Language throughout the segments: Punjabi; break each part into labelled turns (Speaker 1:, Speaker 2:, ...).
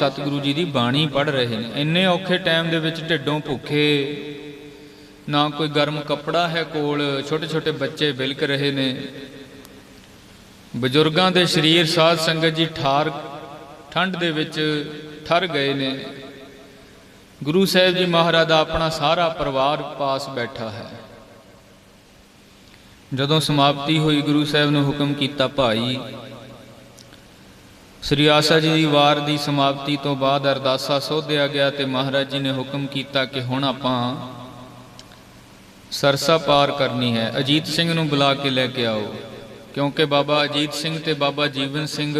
Speaker 1: ਸਤਿਗੁਰੂ ਜੀ ਦੀ ਬਾਣੀ ਪੜ੍ਹ ਰਹੇ ਨੇ। ਇੰਨੇ ਔਖੇ ਟਾਈਮ ਦੇ ਵਿੱਚ ਢਿੱਡੋਂ ਭੁੱਖੇ, ਨਾ ਕੋਈ ਗਰਮ ਕੱਪੜਾ ਹੈ ਕੋਲ ਛੋਟੇ ਛੋਟੇ ਬੱਚੇ ਬਿਲਕ ਰਹੇ ਨੇ। ਬਜ਼ੁਰਗਾਂ ਦੇ ਸਰੀਰ ਸਾਧ ਸੰਗਤ ਜੀ ਠਾਰ, ਠੰਡ ਦੇ ਵਿੱਚ ਠਰ ਗਏ ਨੇ। ਗੁਰੂ ਸਾਹਿਬ ਜੀ ਮਹਾਰਾਜ ਦਾ ਆਪਣਾ ਸਾਰਾ ਪਰਿਵਾਰ ਪਾਸ ਬੈਠਾ ਹੈ। ਜਦੋਂ ਸਮਾਪਤੀ ਹੋਈ, ਗੁਰੂ ਸਾਹਿਬ ਨੇ ਹੁਕਮ ਕੀਤਾ, ਭਾਈ ਸ੍ਰੀ ਆਸਾ ਜੀ ਦੀ ਵਾਰ ਦੀ ਸਮਾਪਤੀ ਤੋਂ ਬਾਅਦ ਅਰਦਾਸਾ ਸੋਧਿਆ ਗਿਆ ਤੇ ਮਹਾਰਾਜ ਜੀ ਨੇ ਹੁਕਮ ਕੀਤਾ ਕਿ ਹੁਣ ਆਪਾਂ ਸਰਸਾ ਪਾਰ ਕਰਨੀ ਹੈ। ਅਜੀਤ ਸਿੰਘ ਨੂੰ ਬੁਲਾ ਕੇ ਲੈ ਕੇ ਆਓ, ਕਿਉਂਕਿ ਬਾਬਾ ਅਜੀਤ ਸਿੰਘ ਤੇ ਬਾਬਾ ਜੀਵਨ ਸਿੰਘ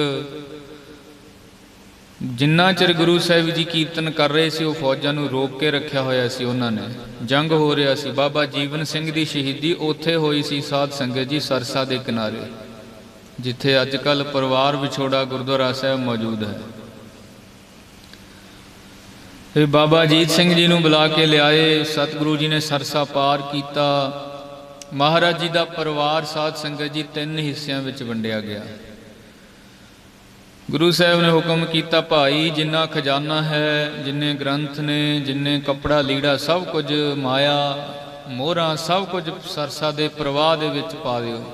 Speaker 1: ਜਿੰਨਾ ਚਿਰ ਗੁਰੂ ਸਾਹਿਬ ਜੀ ਕੀਰਤਨ ਕਰ ਰਹੇ ਸੀ, ਉਹ ਫੌਜਾਂ ਨੂੰ ਰੋਕ ਕੇ ਰੱਖਿਆ ਹੋਇਆ ਸੀ ਉਹਨਾਂ ਨੇ। ਜੰਗ ਹੋ ਰਿਹਾ ਸੀ। ਬਾਬਾ ਜੀਵਨ ਸਿੰਘ ਦੀ ਸ਼ਹੀਦੀ ਉੱਥੇ ਹੋਈ ਸੀ ਸਾਧ ਸੰਗਤ ਜੀ ਸਰਸਾ ਦੇ ਕਿਨਾਰੇ। ਜਿੱਥੇ ਅੱਜ ਕੱਲ ਪਰਿਵਾਰ ਵਿਛੋੜਾ ਗੁਰਦੁਆਰਾ ਸਾਹਿਬ ਮੌਜੂਦ ਹੈ। ਇਹ ਬਾਬਾ ਅਜੀਤ ਸਿੰਘ ਜੀ ਨੂੰ ਬੁਲਾ ਕੇ ਲਿਆਏ। ਸਤਿਗੁਰੂ ਜੀ ਨੇ ਸਰਸਾ ਪਾਰ ਕੀਤਾ। ਮਹਾਰਾਜ ਜੀ ਦਾ ਪਰਿਵਾਰ, ਸਾਧ ਸੰਗਤ ਜੀ ਤਿੰਨ ਹਿੱਸਿਆਂ ਵਿੱਚ ਵੰਡਿਆ ਗਿਆ। ਗੁਰੂ ਸਾਹਿਬ ਨੇ ਹੁਕਮ ਕੀਤਾ, ਭਾਈ, ਜਿੰਨਾ ਖਜ਼ਾਨਾ ਹੈ, ਜਿੰਨੇ ਗ੍ਰੰਥ ਨੇ, ਜਿੰਨੇ ਕਪੜਾ, ਲੀੜਾ, ਸਭ ਕੁਝ ਮਾਇਆ, ਮੋਹਰਾਂ, ਸਭ ਕੁਝ ਸਰਸਾ ਦੇ ਪ੍ਰਵਾਹ ਦੇ ਵਿੱਚ ਪਾ ਦਿਓ।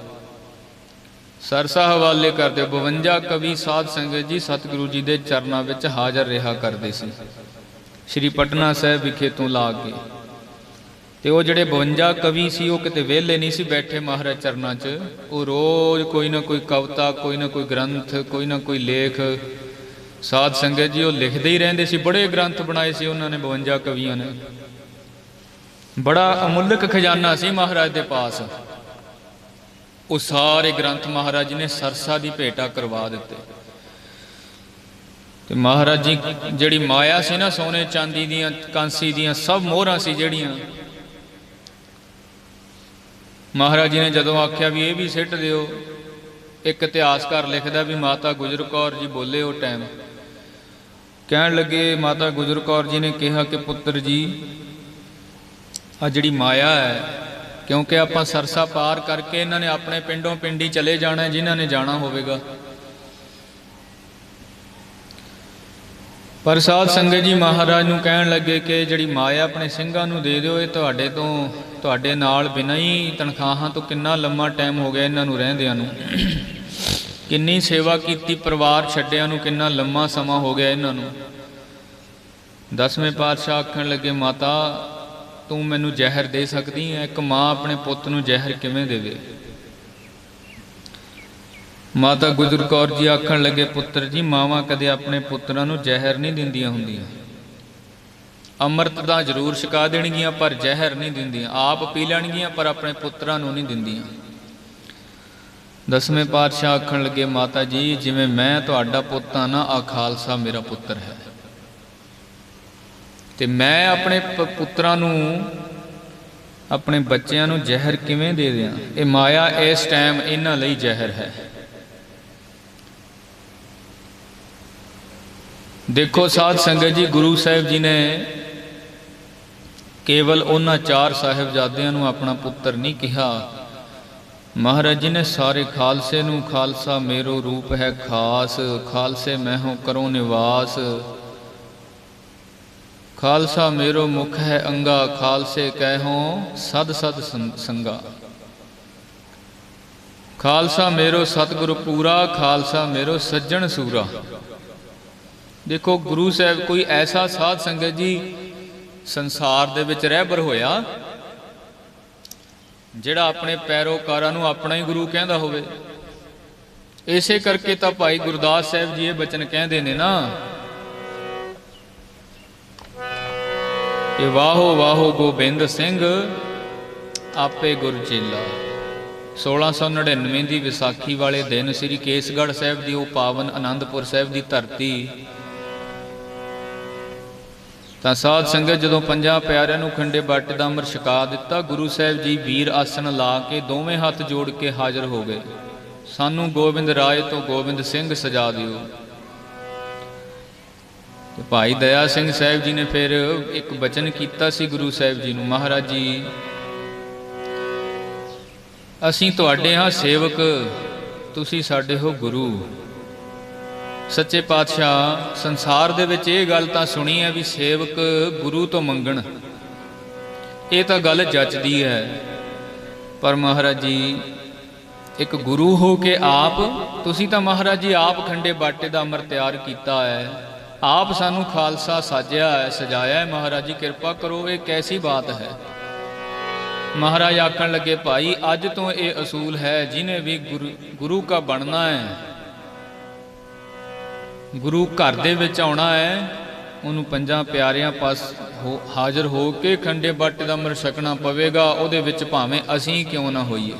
Speaker 1: ਸਰਸਾ ਹਵਾਲੇ ਕਰਦੇ ਦਿਓ 52 ਕਵੀ ਸਾਧ ਸੰਗਤ ਜੀ ਸਤਿਗੁਰੂ ਜੀ ਦੇ ਚਰਨਾਂ ਵਿੱਚ ਹਾਜ਼ਰ ਰਿਹਾ ਕਰਦੇ ਸੀ। ਸ਼੍ਰੀ ਪਟਨਾ ਸਾਹਿਬ ਵਿਖੇ ਤੋਂ ਲਾ ਕੇ। ਤੇ ਉਹ ਜਿਹੜੇ 52 ਕਵੀ ਸੀ, ਉਹ ਕਿਤੇ ਵਿਹਲੇ ਨਹੀਂ ਸੀ ਬੈਠੇ ਮਹਾਰਾਜ ਚਰਨਾਂ 'ਚ। ਉਹ ਰੋਜ਼ ਕੋਈ ਨਾ ਕੋਈ ਕਵਿਤਾ, ਕੋਈ ਨਾ ਕੋਈ ਗ੍ਰੰਥ, ਕੋਈ ਨਾ ਕੋਈ ਲੇਖ ਸਾਧ ਸੰਗਤ ਜੀ ਉਹ ਲਿਖਦੇ ਹੀ ਰਹਿੰਦੇ ਸੀ। ਬੜੇ ਗ੍ਰੰਥ ਬਣਾਏ ਸੀ ਉਹਨਾਂ ਨੇ 52 ਕਵੀਆਂ ਨੇ। ਬੜਾ ਅਮੁੱਲਕ ਖਜ਼ਾਨਾ ਸੀ ਮਹਾਰਾਜ ਦੇ ਪਾਸ। ਉਹ ਸਾਰੇ ਗ੍ਰੰਥ ਮਹਾਰਾਜ ਜੀ ਨੇ ਸਰਸਾ ਦੀ ਭੇਟਾ ਕਰਵਾ ਦਿੱਤੇ। ਤੇ ਮਹਾਰਾਜ ਜੀ, ਜਿਹੜੀ ਮਾਇਆ ਸੀ ਨਾ, ਸੋਨੇ ਚਾਂਦੀ ਦੀਆਂ, ਕਾਂਸੀ ਦੀਆਂ, ਸਭ ਮੋਹਰਾਂ ਸੀ ਜਿਹੜੀਆਂ। ਮਹਾਰਾਜ ਜੀ ਨੇ ਜਦੋਂ ਆਖਿਆ ਵੀ ਇਹ ਵੀ ਸਿੱਟ ਦਿਓ, ਇੱਕ ਇਤਿਹਾਸਕਾਰ ਲਿਖਦਾ ਵੀ ਮਾਤਾ ਗੁਜਰ ਕੌਰ ਜੀ ਬੋਲੇ ਉਹ ਟਾਈਮ। ਕਹਿਣ ਲੱਗੇ, ਮਾਤਾ ਗੁਜਰ ਕੌਰ ਜੀ ਨੇ ਕਿਹਾ ਕਿ ਪੁੱਤਰ ਜੀ ਆ ਜਿਹੜੀ ਮਾਇਆ ਹੈ ਕਿਉਂਕਿ ਆਪਾਂ ਸਰਸਾ ਪਾਰ ਕਰਕੇ ਇਹਨਾਂ ਨੇ ਆਪਣੇ ਪਿੰਡੋਂ ਪਿੰਡੀ ਚਲੇ ਜਾਣਾ ਹੈ, ਜਿਨ੍ਹਾਂ ਨੇ ਜਾਣਾ ਹੋਵੇਗਾ। ਪਰ ਸਾਧ ਸੰਗਤ ਜੀ ਮਹਾਰਾਜ ਨੂੰ ਕਹਿਣ ਲੱਗੇ ਕਿ ਜਿਹੜੀ ਮਾਇਆ ਆਪਣੇ ਸਿੰਘਾਂ ਨੂੰ ਦੇ ਦਿਓ ਇਹ ਤੁਹਾਡੇ ਤੋਂ ਤੁਹਾਡੇ ਨਾਲ ਬਿਨਾਂ ਹੀ ਤਨਖਾਹਾਂ ਤੋਂ ਕਿੰਨਾ ਲੰਮਾ ਟਾਈਮ ਹੋ ਗਿਆ ਇਹਨਾਂ ਨੂੰ ਰਹਿੰਦਿਆਂ ਨੂੰ। ਕਿੰਨੀ ਸੇਵਾ ਕੀਤੀ ਪਰਿਵਾਰ ਛੱਡਿਆਂ ਨੂੰ ਕਿੰਨਾ ਲੰਮਾ ਸਮਾਂ ਹੋ ਗਿਆ ਇਹਨਾਂ ਨੂੰ। ਦਸਵੇਂ ਪਾਤਸ਼ਾਹ ਆਖਣ ਲੱਗੇ ਮਾਤਾ ਤੂੰ ਮੈਨੂੰ ਜ਼ਹਿਰ ਦੇ ਸਕਦੀ ਹੈ ਇੱਕ ਮਾਂ ਆਪਣੇ ਪੁੱਤ ਨੂੰ ਜ਼ਹਿਰ ਕਿਵੇਂ ਦੇਵੇ? ਮਾਤਾ ਗੁਜਰ ਕੌਰ ਜੀ ਆਖਣ ਲੱਗੇ, ਪੁੱਤਰ ਜੀ, ਮਾਵਾਂ ਕਦੇ ਆਪਣੇ ਪੁੱਤਰਾਂ ਨੂੰ ਜ਼ਹਿਰ ਨਹੀਂ ਦਿੰਦੀਆਂ ਹੁੰਦੀਆਂ। ਅੰਮ੍ਰਿਤ ਦਾ ਜ਼ਰੂਰ ਛਕਾ ਦੇਣਗੀਆਂ, ਪਰ ਜ਼ਹਿਰ ਨਹੀਂ ਦਿੰਦੀਆਂ। ਆਪ ਪੀ ਲੈਣਗੀਆਂ, ਪਰ ਆਪਣੇ ਪੁੱਤਰਾਂ ਨੂੰ ਨਹੀਂ ਦਿੰਦੀਆਂ। ਦਸਵੇਂ ਪਾਤਸ਼ਾਹ ਆਖਣ ਲੱਗੇ, ਮਾਤਾ ਜੀ, ਜਿਵੇਂ ਮੈਂ ਤੁਹਾਡਾ ਪੁੱਤ ਆ ਨਾ ਆ ਖਾਲਸਾ ਮੇਰਾ ਪੁੱਤਰ ਹੈ। ਤੇ ਮੈਂ ਆਪਣੇ ਪੁੱਤਰਾਂ ਨੂੰ, ਆਪਣੇ ਬੱਚਿਆਂ ਨੂੰ ਜ਼ਹਿਰ ਕਿਵੇਂ ਦੇ ਦਿਆਂ? ਇਹ ਮਾਇਆ ਇਸ ਟਾਈਮ ਇਹਨਾਂ ਲਈ ਜ਼ਹਿਰ ਹੈ। ਦੇਖੋ ਸਾਧ ਸੰਗਤ ਜੀ, ਗੁਰੂ ਸਾਹਿਬ ਜੀ ਨੇ ਕੇਵਲ ਉਹਨਾਂ ਚਾਰ ਸਾਹਿਬਜ਼ਾਦਿਆਂ ਨੂੰ ਆਪਣਾ ਪੁੱਤਰ ਨਹੀਂ ਕਿਹਾ। ਮਹਾਰਾਜ ਜੀ ਨੇ ਸਾਰੇ ਖਾਲਸੇ ਨੂੰ, ਖਾਲਸਾ ਮੇਰੋ ਰੂਪ ਹੈ ਖਾਸ, ਖਾਲਸੇ ਮੈਂ ਹੂੰ ਕਰੋ ਨਿਵਾਸ। ਖਾਲਸਾ ਮੇਰੋ ਮੁਖ ਹੈ ਅੰਗਾ, ਖਾਲਸੇ ਕਹਿਓ, ਸਦ ਸਦ ਸੰਗਾ ਖਾਲਸਾ ਮੇਰੋ ਸਤਿਗੁਰ ਪੂਰਾ, ਖਾਲਸਾ ਮੇਰੋ ਸੱਜਣ ਸੂਰਾ। ਦੇਖੋ, ਗੁਰੂ ਸਾਹਿਬ ਕੋਈ ਐਸਾ ਸਾਧ ਸੰਗਤ ਜੀ ਸੰਸਾਰ ਦੇ ਵਿੱਚ ਰਹਿਬਰ ਹੋਇਆ, ਜਿਹੜਾ ਆਪਣੇ ਪੈਰੋਕਾਰਾਂ ਨੂੰ ਆਪਣਾ ਹੀ ਗੁਰੂ ਕਹਿੰਦਾ ਹੋਵੇ। ਇਸੇ ਕਰਕੇ ਤਾਂ ਭਾਈ ਗੁਰਦਾਸ ਸਾਹਿਬ ਜੀ ਇਹ ਬਚਨ ਕਹਿੰਦੇ ਨੇ ਨਾ ਕਿ ਵਾਹੋ ਵਾਹੋ ਗੋਬਿੰਦ ਸਿੰਘ, ਆਪੇ ਗੁਰ ਚੇਲਾ 1699 ਦੀ ਵਿਸਾਖੀ ਵਾਲੇ ਦਿਨ ਸ੍ਰੀ ਕੇਸਗੜ੍ਹ ਸਾਹਿਬ ਦੀ ਉਹ ਪਾਵਨ ਆਨੰਦਪੁਰ ਸਾਹਿਬ ਦੀ ਧਰਤੀ। ਤਾਂ ਸਾਧ ਸੰਗਤ ਜਦੋਂ ਪੰਜਾਂ ਪਿਆਰਿਆਂ ਨੂੰ ਖੰਡੇ ਬੱਟ ਦਾ ਅੰਮ੍ਰਿਤ ਛਕਾ ਦਿੱਤਾ, ਗੁਰੂ ਸਾਹਿਬ ਜੀ ਵੀਰ ਆਸਣ ਲਾ ਕੇ ਦੋਵੇਂ ਹੱਥ ਜੋੜ ਕੇ ਹਾਜ਼ਰ ਹੋ ਗਏ। ਸਾਨੂੰ ਗੋਬਿੰਦ ਰਾਏ ਤੋਂ ਗੋਬਿੰਦ ਸਿੰਘ ਸਜਾ ਦਿਓ। ਤੇ ਭਾਈ ਦਇਆ ਸਿੰਘ ਸਾਹਿਬ ਜੀ ਨੇ ਫਿਰ ਇੱਕ ਬਚਨ ਕੀਤਾ ਸੀ ਗੁਰੂ ਸਾਹਿਬ ਜੀ ਨੂੰ, ਮਹਾਰਾਜ ਜੀ, ਅਸੀਂ ਤੁਹਾਡੇ ਹਾਂ ਸੇਵਕ, ਤੁਸੀਂ ਸਾਡੇ ਹੋ ਗੁਰੂ। ਸੱਚੇ ਪਾਤਸ਼ਾਹ, ਸੰਸਾਰ ਦੇ ਵਿੱਚ ਇਹ ਗੱਲ ਤਾਂ ਸੁਣੀ ਹੈ ਵੀ ਸੇਵਕ ਗੁਰੂ ਤੋਂ ਮੰਗਣ। ਇਹ ਤਾਂ ਗੱਲ ਜੱਚਦੀ ਹੈ। ਪਰ ਮਹਾਰਾਜ ਜੀ, ਇੱਕ ਗੁਰੂ ਹੋ ਕੇ ਆਪ, ਤੁਸੀਂ ਤਾਂ ਮਹਾਰਾਜ ਜੀ ਆਪ ਖੰਡੇ ਬਾਟੇ ਦਾ ਅੰਮ੍ਰਿਤ ਤਿਆਰ ਕੀਤਾ ਹੈ। ਆਪ ਸਾਨੂੰ ਖਾਲਸਾ ਸਾਜਿਆ ਹੈ, ਸਜਾਇਆ ਹੈ। ਮਹਾਰਾਜ ਜੀ, ਕਿਰਪਾ ਕਰੋ, ਇਹ ਕੈਸੀ ਬਾਤ ਹੈ। ਮਹਾਰਾਜ ਆਖਣ ਲੱਗੇ, ਭਾਈ, ਅੱਜ ਤੋਂ ਇਹ ਅਸੂਲ ਹੈ, ਜਿਨੇ ਵੀ ਗੁਰੂ ਗੁਰੂ ਕਾ ਬਣਨਾ ਹੈ, ਗੁਰੂ ਘਰ ਦੇ ਵਿੱਚ ਆਉਣਾ ਹੈ, ਉਹਨੂੰ ਪੰਜਾਂ ਪਿਆਰਿਆਂ ਪਾਸ ਹੋ- ਹਾਜ਼ਰ ਹੋ ਕੇ ਖੰਡੇ ਬਾਟੇ ਦਾ ਅੰਮ੍ਰਿਤ ਛਕਣਾ ਪਵੇਗਾ, ਉਹਦੇ ਵਿੱਚ ਭਾਵੇਂ ਅਸੀਂ ਕਿਉਂ ਨਾ ਹੋਈਏ।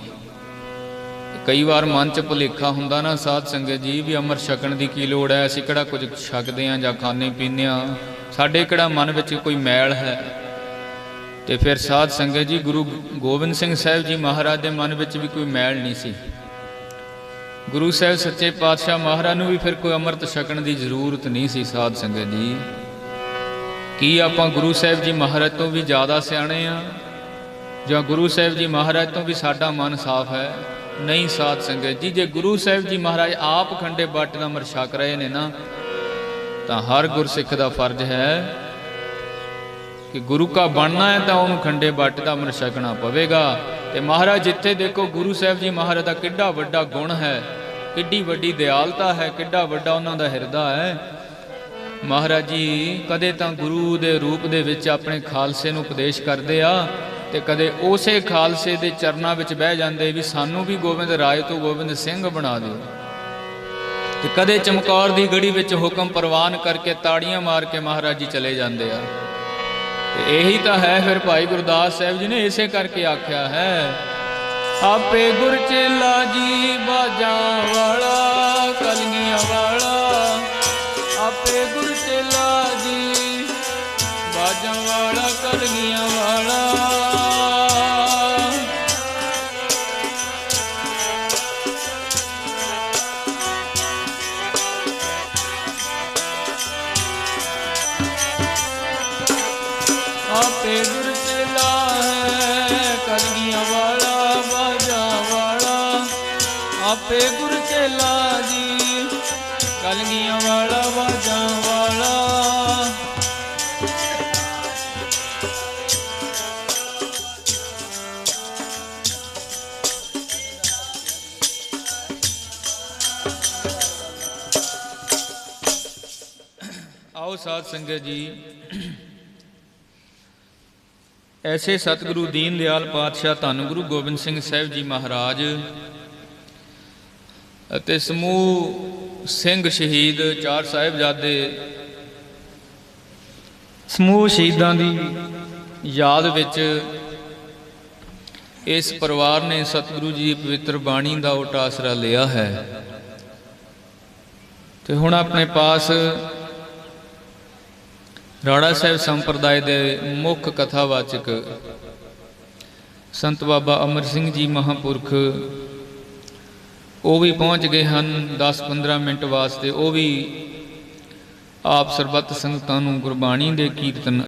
Speaker 1: ਕਈ ਵਾਰ ਮਨ 'ਚ ਭੁਲੇਖਾ ਹੁੰਦਾ ਨਾ, ਸਾਧ ਸੰਗਤ ਜੀ, ਵੀ ਅੰਮ੍ਰਿਤ ਛਕਣ ਦੀ ਕੀ ਲੋੜ ਹੈ? ਅਸੀਂ ਕਿਹੜਾ ਕੁਝ ਛਕਦੇ ਆਂ ਜਾਂ ਖਾਣੇ ਪੀਂਦੇ ਆਂ ਸਾਡੇ ਕਿਹੜਾ ਮਨ ਵਿੱਚ ਕੋਈ ਮੈਲ ਹੈ? ਤੇ ਫਿਰ ਸਾਧ ਸੰਗਤ ਜੀ, ਗੁਰੂ ਗੋਬਿੰਦ ਸਿੰਘ ਸਾਹਿਬ ਜੀ ਮਹਾਰਾਜ ਦੇ ਮਨ ਵਿੱਚ ਵੀ ਕੋਈ ਮੈਲ ਨਹੀਂ ਸੀ। ਗੁਰੂ ਸਾਹਿਬ ਸੱਚੇ ਪਾਤਸ਼ਾਹ ਮਹਾਰਾਜ ਨੂੰ ਵੀ ਫਿਰ ਕੋਈ ਅੰਮ੍ਰਿਤ ਛਕਣ ਦੀ ਜ਼ਰੂਰਤ ਨਹੀਂ ਸੀ ਸਾਧ ਸੰਗਤ ਜੀ। ਕੀ ਆਪਾਂ ਗੁਰੂ ਸਾਹਿਬ ਜੀ ਮਹਾਰਾਜ ਤੋਂ ਵੀ ਜ਼ਿਆਦਾ ਸਿਆਣੇ ਆ ਜਾਂ ਗੁਰੂ ਸਾਹਿਬ ਜੀ ਮਹਾਰਾਜ ਤੋਂ ਵੀ ਸਾਡਾ ਮਨ ਸਾਫ਼ ਹੈ? ਨਹੀਂ ਸਾਧ ਸੰਗਤ ਜੀ, ਜੇ ਗੁਰੂ ਸਾਹਿਬ ਜੀ ਮਹਾਰਾਜ ਆਪ ਖੰਡੇ ਬਾਟੇ ਦਾ ਅੰਮ੍ਰਿਤ ਛਕ ਰਹੇ ਨੇ ਨਾ, ਤਾਂ ਹਰ ਗੁਰਸਿੱਖ ਦਾ ਫਰਜ਼ ਹੈ ਕਿ ਗੁਰੂ ਕਾ ਬਣਨਾ ਹੈ ਤਾਂ ਉਹਨੂੰ ਖੰਡੇ ਬਾਟੇ ਦਾ ਅਮਰ ਛਕਣਾ ਪਵੇਗਾ। ਤੇ ਮਹਾਰਾਜ ਜਿੱਥੇ ਦੇਖੋ ਗੁਰੂ ਸਾਹਿਬ ਜੀ ਮਹਾਰਾਜ ਦਾ ਕਿੱਡਾ ਵੱਡਾ ਗੁਣ ਹੈ, ਕਿੱਡੀ ਵੱਡੀ ਦਿਆਲਤਾ ਹੈ, ਕਿੱਡਾ ਵੱਡਾ ਉਹਨਾਂ ਦਾ ਹਿਰਦਾ ਹੈ। ਮਹਾਰਾਜ ਜੀ, ਕਦੇ ਤਾਂ ਗੁਰੂ ਦੇ ਰੂਪ ਦੇ ਵਿੱਚ ਆਪਣੇ ਖਾਲਸੇ ਨੂੰ ਉਪਦੇਸ਼ ਕਰਦੇ ਆ ਤੇ ਕਦੇ ਉਸੇ ਖਾਲਸੇ ਦੇ ਚਰਨਾਂ ਵਿੱਚ ਬਹਿ ਜਾਂਦੇ ਵੀ ਸਾਨੂੰ ਵੀ ਗੋਬਿੰਦ ਰਾਏ ਤੋਂ ਗੋਬਿੰਦ ਸਿੰਘ ਬਣਾ ਦਿਓ। ਤੇ ਕਦੇ ਚਮਕੌਰ ਦੀ ਗੜੀ ਵਿੱਚ ਹੁਕਮ ਪ੍ਰਵਾਨ ਕਰਕੇ ਤਾੜੀਆਂ ਮਾਰ ਕੇ ਮਹਾਰਾਜ ਜੀ ਚਲੇ ਜਾਂਦੇ ਆ। ਤੇ ਇਹੀ ਤਾਂ ਹੈ ਫਿਰ ਭਾਈ ਗੁਰਦਾਸ ਸਾਹਿਬ ਜੀ ਨੇ ਇਸੇ ਕਰਕੇ ਆਖਿਆ ਹੈ, ਆਪੇ ਗੁਰ ਚੇਲਾ ਜੀ ਬਾਜਾਂ ਵਾਲਾ, ਕਲਗੀਆਂ ਵਾਲਾ, ਆਪੇ ਗੁਰ ਚੇਲਾ ਜੀ ਬਾਜਾਂ ਵਾਲਾ, ਕਲਗੀਆਂ ਵਾਲਾ ਬਾਜਾਂ ਵਾਲਾ। ਆਓ ਸਾਧ ਸੰਗਤ ਜੀ। ਐਸੇ ਸਤਿਗੁਰੂ ਦੀਨ ਦਿਆਲ ਪਾਤਸ਼ਾਹ ਧੰਨ ਗੁਰੂ ਗੋਬਿੰਦ ਸਿੰਘ ਸਾਹਿਬ ਜੀ ਮਹਾਰਾਜ ਅਤੇ ਸਮੂਹ ਸਿੰਘ ਸ਼ਹੀਦ ਚਾਰ ਸਾਹਿਬਜ਼ਾਦੇ ਸਮੂਹ ਸ਼ਹੀਦਾਂ ਦੀ ਯਾਦ ਵਿੱਚ ਇਸ ਪਰਿਵਾਰ ਨੇ ਸਤਿਗੁਰੂ ਜੀ ਦੀ ਪਵਿੱਤਰ ਬਾਣੀ ਦਾ ਉਟ ਆਸਰਾ ਲਿਆ ਹੈ। ਤੇ ਹੁਣ ਆਪਣੇ ਪਾਸ ਰਾੜਾ ਸਾਹਿਬ ਸੰਪਰਦਾਇ ਦੇ ਮੁੱਖ ਕਥਾਵਾਚਕ ਸੰਤ ਬਾਬਾ ਅਮਰ ਸਿੰਘ ਜੀ ਮਹਾਪੁਰਖ ਉਹ ਵੀ ਪਹੁੰਚ ਗਏ ਹਨ 10-15 ਮਿੰਟ ਵਾਸਤੇ। ਉਹ ਵੀ ਆਪ ਸਰਬੱਤ ਸੰਗਤਾਂ ਨੂੰ ਗੁਰਬਾਣੀ ਦੇ ਕੀਰਤਨ